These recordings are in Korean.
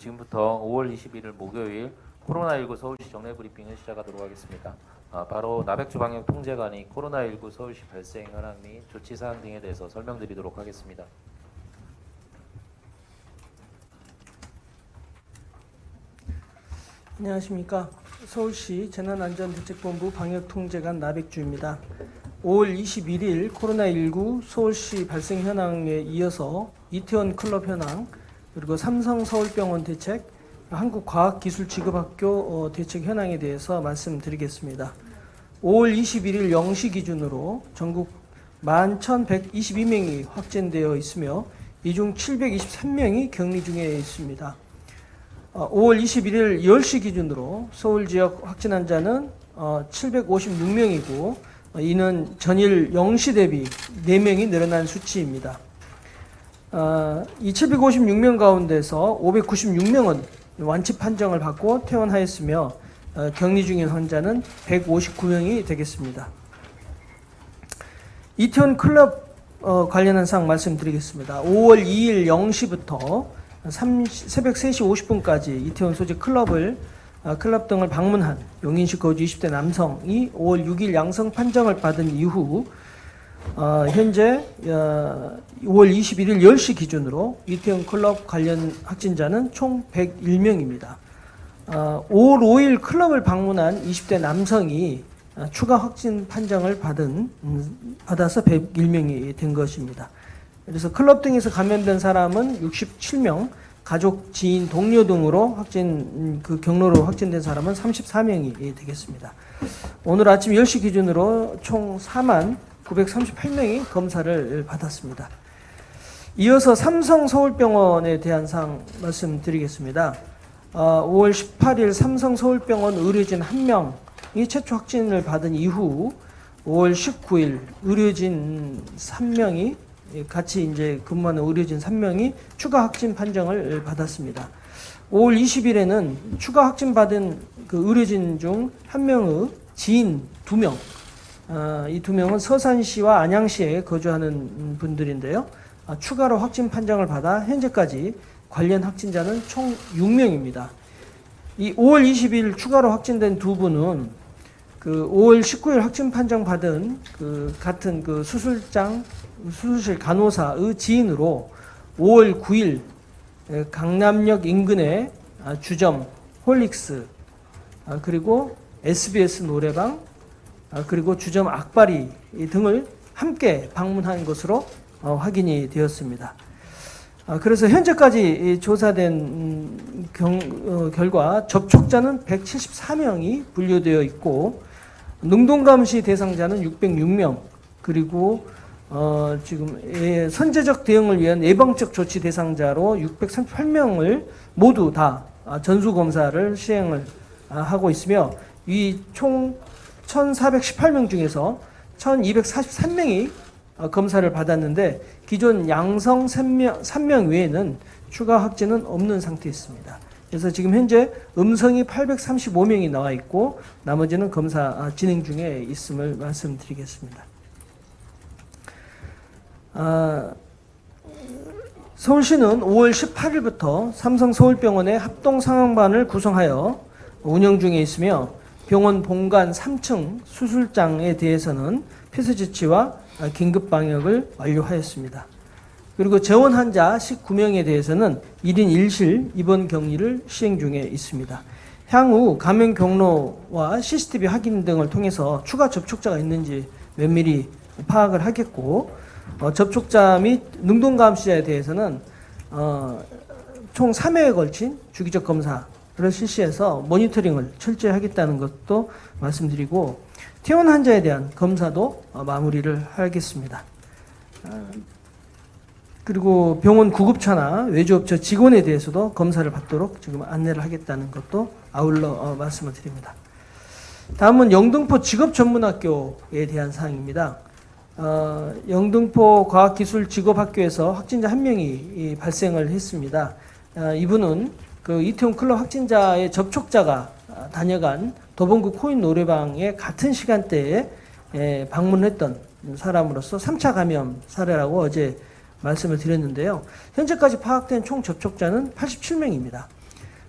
지금부터 5월 21일 목요일 코로나19 서울시 정례 브리핑을 시작하도록 하겠습니다. 아, 바로 나백주 방역 통제관이 코로나19 서울시 발생 현황 및 조치 사항 등에 대해서 설명드리도록 하겠습니다. 안녕하십니까. 서울시 재난안전대책본부 방역통제관 나백주입니다. 5월 21일 코로나19 서울시 발생 현황에 이어서 이태원 클럽 현황, 그리고 삼성 서울병원 대책, 한국과학기술직업학교 어, 대책 현황에 대해서 말씀드리겠습니다. 5월 21일 0시 기준으로 전국 11,122명이 확진되어 있으며 이 중 723명이 격리 중에 있습니다. 어, 5월 21일 10시 기준으로 서울 지역 확진 환자는 어, 756명이고 어, 이는 전일 0시 대비 4명이 늘어난 수치입니다. 어, 이 756명 가운데서 596명은 완치 판정을 받고 퇴원하였으며 어, 격리 중인 환자는 159명이 되겠습니다. 이태원 클럽 어, 관련한 사항 말씀드리겠습니다. 5월 2일 0시부터 3, 새벽 3시 50분까지 이태원 소재 클럽을 아, 클럽 등을 방문한 용인시 거주 20대 남성이 5월 6일 양성 판정을 받은 이후 어, 현재 어, 5월 21일 10시 기준으로 이태원 클럽 관련 확진자는 총 101명입니다. 어, 5월 5일 클럽을 방문한 20대 남성이 어, 추가 확진 판정을 받은 음, 받아서 101명이 된 것입니다. 그래서 클럽 등에서 감염된 사람은 67명, 가족, 지인, 동료 등으로 확진 음, 그 경로로 확진된 사람은 34명이 되겠습니다. 오늘 아침 10시 기준으로 총 4만 938명이 검사를 받았습니다. 이어서 삼성 서울병원에 대한 사항 말씀드리겠습니다. 어, 5월 18일 삼성 서울병원 의료진 1명이 최초 확진을 받은 이후 5월 19일 의료진 3명이 같이 이제 근무하는 의료진 3명이 추가 확진 판정을 받았습니다. 5월 20일에는 추가 확진 받은 그 의료진 중 한 명의 지인 2명, 어, 이두 명은 서산시와 안양시에 거주하는 분들인데요. 아, 추가로 확진 판정을 받아 현재까지 관련 확진자는 총 6명입니다. 이 5월 20일 추가로 확진된 두 분은 그 5월 19일 확진 판정 받은 그 같은 그 수술장 수술실 간호사의 지인으로 5월 9일 강남역 인근의 아, 주점 홀릭스 아, 그리고 SBS 노래방 아, 그리고 주점 악바리 등을 함께 방문한 것으로 어, 확인이 되었습니다. 아, 그래서 현재까지 이 조사된 음, 경, 어, 결과 접촉자는 174명이 분류되어 있고 능동감시 대상자는 606명 그리고 어, 지금 예, 선제적 대응을 위한 예방적 조치 대상자로 638명을 모두 다 아, 전수 검사를 시행을 아, 하고 있으며 이총 1,418명 중에서 1,243명이 어, 검사를 받았는데 기존 양성 3명, 3명 외에는 추가 확진은 없는 상태였습니다. 그래서 지금 현재 음성이 835명이 나와 있고 나머지는 검사 아, 진행 중에 있음을 말씀드리겠습니다. 아, 서울시는 5월 18일부터 삼성 서울병원의 합동 상황반을 구성하여 운영 중에 있으며 병원 본관 3층 수술장에 대해서는 폐쇄 조치와 긴급 방역을 완료하였습니다. 그리고 재원 환자 19명에 대해서는 1인 1실 입원 격리를 시행 중에 있습니다. 향후 감염 경로와 CCTV 확인 등을 통해서 추가 접촉자가 있는지 면밀히 파악을 하겠고 어, 접촉자 및 능동감시자에 대해서는 어, 총 3회에 걸친 주기적 검사 를 실시해서 모니터링을 철저히 하겠다는 것도 말씀드리고 퇴원 환자에 대한 검사도 어, 마무리를 하겠습니다. 어, 그리고 병원 구급차나 외주업체 직원에 대해서도 검사를 받도록 지금 안내를 하겠다는 것도 아울러 어, 말씀을 드립니다. 다음은 영등포 직업전문학교에 대한 사항입니다. 어, 영등포 과학기술직업학교에서 확진자 한 명이 이, 발생을 했습니다. 어, 이분은 그 이태원 클럽 확진자의 접촉자가 아, 다녀간 도봉구 코인 노래방에 같은 시간대에 에, 방문했던 사람으로서 3차 감염 사례라고 어제 말씀을 드렸는데요. 현재까지 파악된 총 접촉자는 87명입니다.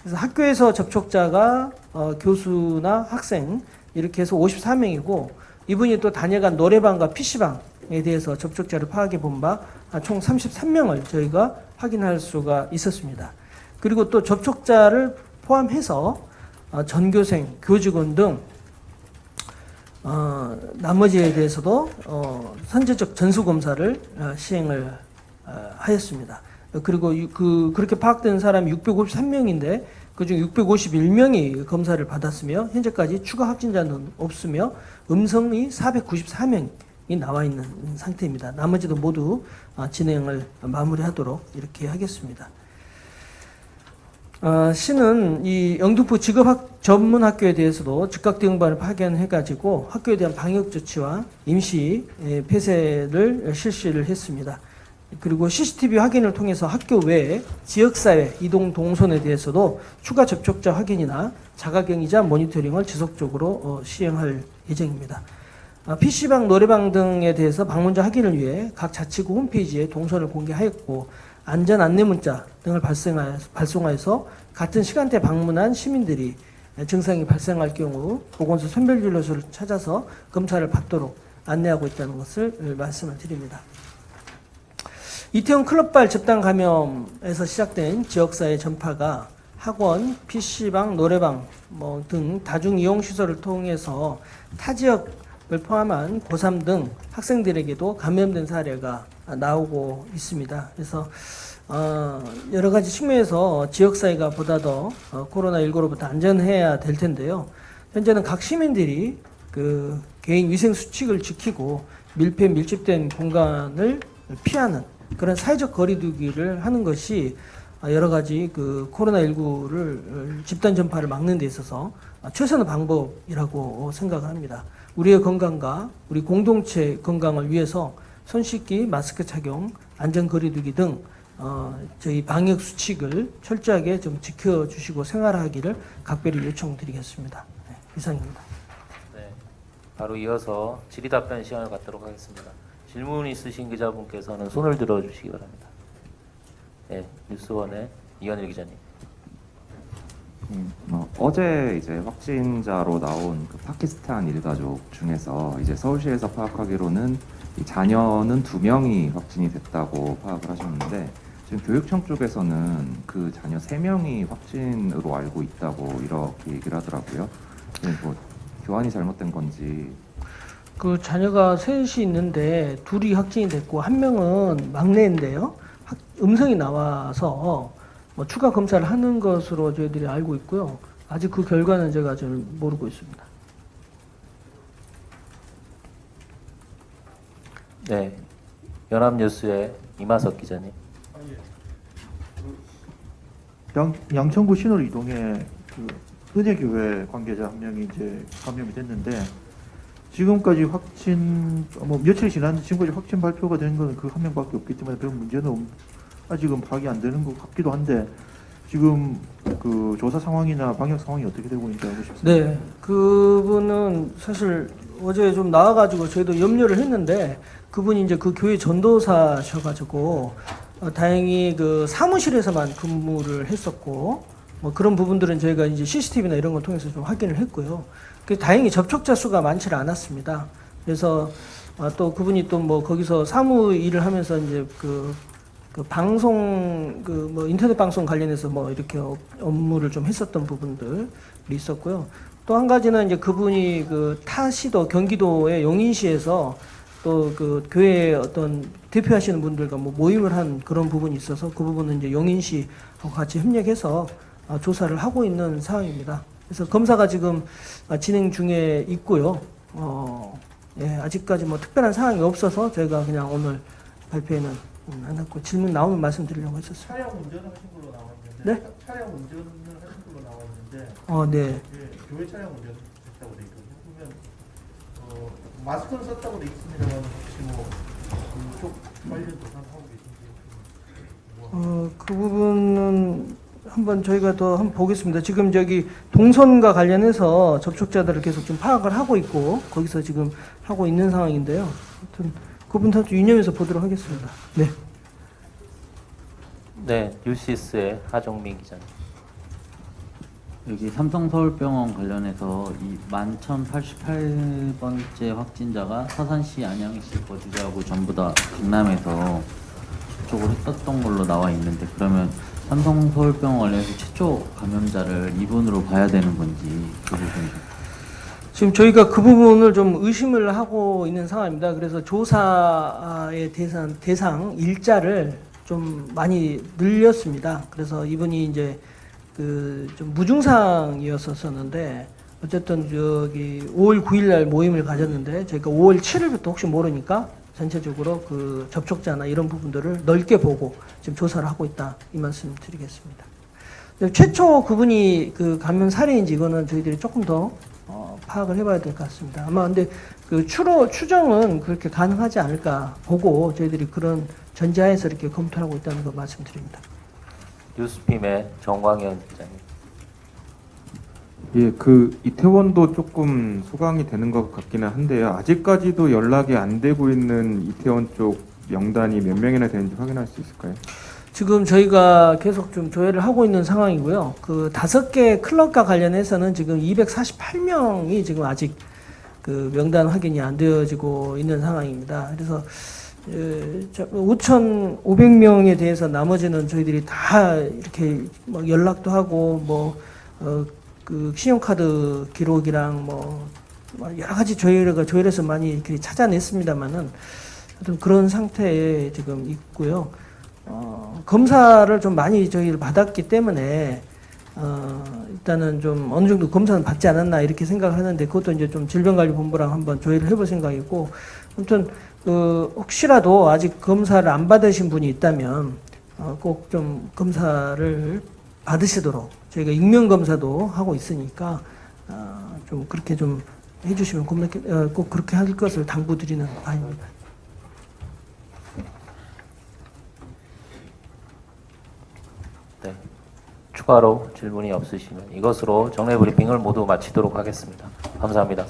그래서 학교에서 접촉자가 어, 교수나 학생 이렇게 해서 54명이고 이분이 또 다녀간 노래방과 PC방에 대해서 접촉자를 파악해 본 바 총 33명을 저희가 확인할 수가 있었습니다. 그리고 또 접촉자를 포함해서 어, 전교생, 교직원 등 어, 나머지에 대해서도 어, 선제적 전수 검사를 어, 시행을 어, 하였습니다. 어, 그리고 유- 그 그렇게 파악된 사람이 653명인데 그중 651명이 검사를 받았으며 현재까지 추가 확진자는 없으며 음성이 494명이 나와 있는 상태입니다. 나머지도 모두 어, 진행을 마무리하도록 이렇게 하겠습니다. 어, 시는 이 영등포 직업학 전문학교에 대해서도 즉각 대응반을 파견해가지고 학교에 대한 방역 조치와 임시 예, 폐쇄를 실시를 했습니다. 그리고 CCTV 확인을 통해서 학교 외에 지역사회 이동 동선에 대해서도 추가 접촉자 확인이나 자가격리자 모니터링을 지속적으로 어, 시행할 예정입니다. 아, PC방, 노래방 등에 대해서 방문자 확인을 위해 각 자치구 홈페이지에 동선을 공개하였고 안전 안내 문자 등을 발송하여서 같은 시간대 방문한 시민들이 증상이 발생할 경우 보건소 선별진료소를 찾아서 검사를 받도록 안내하고 있다는 것을 말씀을 드립니다. 이태원 클럽발 집단 감염에서 시작된 지역사회 전파가 학원, PC방, 노래방 뭐 등 다중 이용 시설을 통해서 타 지역을 포함한 고3 등 학생들에게도 감염된 사례가 나오고 있습니다. 그래서 어, 여러 가지 측면에서 지역사회가 보다 더 어, 코로나19로부터 안전해야 될 텐데요. 현재는 각 시민들이 그 개인 위생 수칙을 지키고 밀폐 밀집된 공간을 피하는 그런 사회적 거리두기를 하는 것이 어, 여러 가지 그 코로나19를 집단 전파를 막는 데 있어서 어, 최선의 방법이라고 생각합니다. 우리의 건강과 우리 공동체 건강을 위해서 손 씻기, 마스크 착용, 안전 거리두기 등 어, 저희 방역 수칙을 철저하게 좀 지켜주시고 생활하기를 각별히 요청드리겠습니다. 네, 이상입니다. 네, 바로 이어서 질의답변 시간을 갖도록 하겠습니다. 질문 있으신 기자분께서는 손을 들어주시기 바랍니다. 네, 뉴스원의 이현일 기자님. 음, 어, 어제 이제 확진자로 나온 그 파키스탄 일가족 중에서 이제 서울시에서 파악하기로는 이 자녀는 두 명이 확진이 됐다고 파악을 하셨는데 지금 교육청 쪽에서는 그 자녀 세 명이 확진으로 알고 있다고 이렇게 얘기를 하더라고요. 네, 뭐 교환이 잘못된 건지 그 자녀가 셋이 있는데 둘이 확진이 됐고 한 명은 막내인데요. 확- 음성이 나와서 뭐 추가 검사를 하는 것으로 저희들이 알고 있고요. 아직 그 결과는 제가 잘 모르고 있습니다. 네, 연합뉴스의 이마석 기자님. 양, 양천구 신월 이동에 그 은혜교회 관계자 한 명이 이제 감염이 됐는데 지금까지 확진 뭐 며칠 지났는데 지금까지 확진 발표가 된 거는 그한 명밖에 없기 때문에 별 문제는 없, 아직은 파악이 안 되는 것 같기도 한데 지금 그 조사 상황이나 방역 상황이 어떻게 되고 있는지 알고 싶습니다. 네, 그분은 사실 어제 좀 나와가지고 저희도 염려를 했는데 그분이 이제 그 교회 전도사셔가지고 어, 다행히 그 사무실에서만 근무를 했었고 뭐 그런 부분들은 저희가 이제 CCTV나 이런 걸 통해서 좀 확인을 했고요. 그 다행히 접촉자 수가 많지는 않았습니다. 그래서 어, 또 그분이 또 뭐 거기서 사무 일을 하면서 이제 그, 그 방송 그 뭐 인터넷 방송 관련해서 뭐 이렇게 업- 업무를 좀 했었던 부분들이 있었고요. 또 한 가지는 이제 그분이 그 타시도 경기도의 용인시에서 또 그 교회 어떤 대표하시는 분들과 뭐 모임을 한 그런 부분이 있어서 그 부분은 이제 용인시하고 같이 협력해서 어, 조사를 하고 있는 상황입니다. 그래서 검사가 지금 어, 진행 중에 있고요. 어, 예, 아직까지 뭐 특별한 상황이 없어서 저희가 그냥 오늘 발표에는 음, 안 했고 질문 나오면 말씀드리려고 했었습니다. 차량 운전을 하신 걸로 나와 있는데 네? 차량 운전을 하신 걸로 나와 있는데 어, 네. 예, 교회 차량 운전 했다고 돼 있거든요. 그러면 어, 마스크는 썼다고 돼 있습니다만 혹시 뭐 그쪽 관련 조사를 하고 계신지 뭐 어, 그 부분은 한번 저희가 더 한번 보겠습니다. 지금 저기 동선과 관련해서 접촉자들을 계속 좀 파악을 하고 있고 거기서 지금 하고 있는 상황인데요. 하여튼 그 부분 다 유념해서 보도록 하겠습니다. 네. 네, 뉴시스의 하정민 기자님. 여기 삼성서울병원 관련해서 이 11,088번째 확진자가 사산시, 안양시 거주자하고 전부 다 강남에서 접촉을 했었던 걸로 나와 있는데 그러면 삼성서울병원 관련해서 최초 감염자를 이분으로 봐야 되는 건지 그 부분 좀 지금 저희가 그 부분을 좀 의심을 하고 있는 상황입니다. 그래서 조사의 대상, 대상 일자를 좀 많이 늘렸습니다. 그래서 이분이 이제 그 좀 무증상이었었는데 어쨌든 저기 5월 9일 날 모임을 가졌는데 저희가 5월 7일부터 혹시 모르니까 전체적으로 그 접촉자나 이런 부분들을 넓게 보고 지금 조사를 하고 있다 이 말씀 드리겠습니다. 최초 그분이 그 감염 사례인지 이거는 저희들이 조금 더 어, 파악을 해봐야 될 것 같습니다. 아마 근데 그 추로 추정은 그렇게 가능하지 않을까 보고 저희들이 그런 전제하에서 이렇게 검토하고 있다는 거 말씀드립니다. 뉴스핌의 정광현 기자님. 예, 그 이태원도 조금 소강이 되는 것 같기는 한데요. 아직까지도 연락이 안 되고 있는 이태원 쪽 명단이 몇 명이나 되는지 확인할 수 있을까요? 지금 저희가 계속 좀 조회를 하고 있는 상황이고요. 그 다섯 개 클럽과 관련해서는 지금 248명이 지금 아직 그 명단 확인이 안 되어지고 있는 상황입니다. 그래서 5,500명에 대해서 나머지는 저희들이 다 이렇게 뭐 연락도 하고 뭐 어, 그 신용카드 기록이랑 뭐 여러 가지 조회가 조회해서 많이 이렇게 찾아냈습니다만은 하여튼 그런 상태에 지금 있고요. 어, 검사를 좀 많이 저희를 받았기 때문에 어, 일단은 좀 어느 정도 검사는 받지 않았나 이렇게 생각을 하는데 그것도 이제 좀 질병관리본부랑 한번 조회를 해볼 생각이고 아무튼 그 혹시라도 아직 검사를 안 받으신 분이 있다면 어, 꼭 좀 검사를 받으시도록 저희가 익명 검사도 하고 있으니까 어, 좀 그렇게 좀 해주시면 어, 꼭 그렇게 할 것을 당부드리는 바입니다. 네. 추가로 질문이 없으시면 이것으로 정례 브리핑을 모두 마치도록 하겠습니다. 감사합니다.